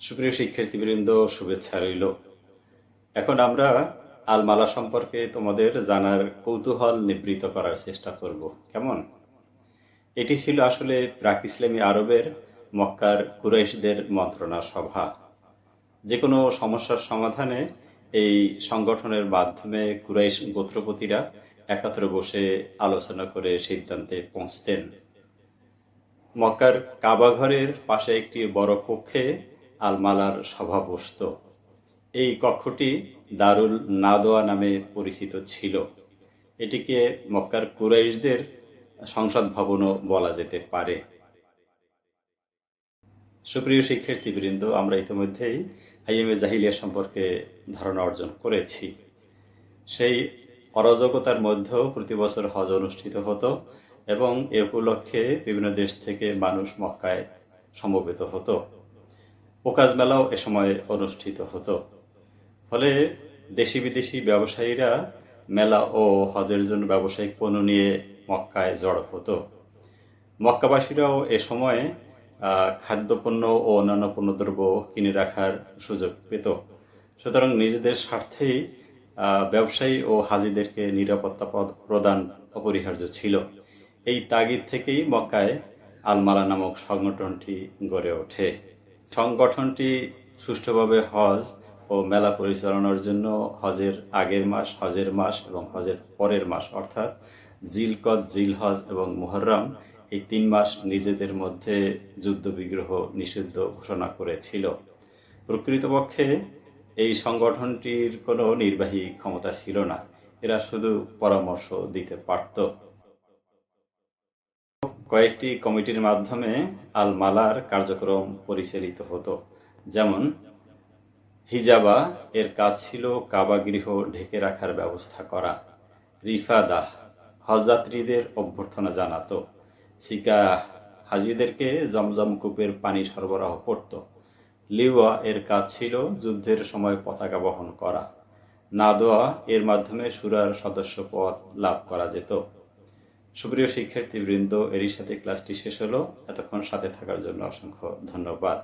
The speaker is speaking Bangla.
সুপ্রিয় শিক্ষার্থীবৃন্দ, শুভেচ্ছা রইল। এখন আমরা আলমালা সম্পর্কে তোমাদের জানার কৌতূহল নিবৃত করার চেষ্টা করব। কেমন? এটি ছিল আসলে প্রাক ইসলামী আরবের মক্কার কুরাইশদের মন্ত্রণা সভা। যে কোনো সমস্যার সমাধানে এই সংগঠনের মাধ্যমে কুরাইশ গোত্রপতিরা একাত্রে বসে আলোচনা করে সিদ্ধান্তে পৌঁছতেন। মক্কার কাবাঘরের পাশে একটি বড় কক্ষে আলমালার সভা বসত এই কক্ষটি দারুল নাদোয়া নামে পরিচিত ছিল। এটিকে মক্কার কুরাইশদের সংসদ ভবনও বলা যেতে পারে। সুপ্রিয় শিক্ষার্থীবৃন্দ, আমরা ইতিমধ্যেই আইএমএ জাহিলিয়া সম্পর্কে ধারণা অর্জন করেছি। সেই অরাজকতার মধ্যেও প্রতি বছর হজ অনুষ্ঠিত হতো এবং এ উপলক্ষে বিভিন্ন দেশ থেকে মানুষ মক্কায় সমবেত হতো। ওকাজ মেলাও এ সময় অনুষ্ঠিত হতো। ফলে দেশি বিদেশি ব্যবসায়ীরা মেলা ও হজের জন্য ব্যবসায়িক পণ্য নিয়ে মক্কায় জড়ো হতো। মক্কাবাসীরাও এ সময়ে খাদ্যপণ্য ও অন্যান্য পণ্যদ্রব্য কিনে রাখার সুযোগ পেত। সুতরাং নিজেদের স্বার্থেই ব্যবসায়ী ও হাজিদেরকে নিরাপত্তা প্রদান অপরিহার্য ছিল। এই তাগিদ থেকেই মক্কায় আলমালা নামক সংগঠনটি গড়ে ওঠে। সংগঠনটি সুষ্ঠুভাবে হজ ও মেলা পরিচালনার জন্য হজের আগের মাস, হজের মাস এবং হজের পরের মাস, অর্থাৎ জিলকদ জিলহজ এবং মুহররম, এই তিন মাস নিজেদের মধ্যে যুদ্ধ বিগ্রহ নিষিদ্ধ ঘোষণা করেছিল। প্রকৃতপক্ষে এই সংগঠনটির কোনো নির্বাহী ক্ষমতা ছিল না। এরা শুধু পরামর্শ দিতে পারত। কয়েকটি কমিটির মাধ্যমে আল মালার কার্যক্রম পরিচালিত হতো। যেমন, হিজাবা এর কাজ ছিল কাবা গৃহ ঢেকে রাখার ব্যবস্থা করা। রিফাদাহ, হজযাত্রীদের অভ্যর্থনা জানাতো। সিকা হাজিদেরকে জমজম কূপের পানি সরবরাহ করত। লিওয়া এর কাজ ছিল যুদ্ধের সময় পতাকা বহন করা। নাদোয়া এর মাধ্যমে সুরার সদস্য পদ লাভ করা যেত। সুপ্রিয় শিক্ষার্থীবৃন্দ এরই সাথে ক্লাসটি শেষ হলো। এতক্ষণ সাথে থাকার জন্য অসংখ্য ধন্যবাদ।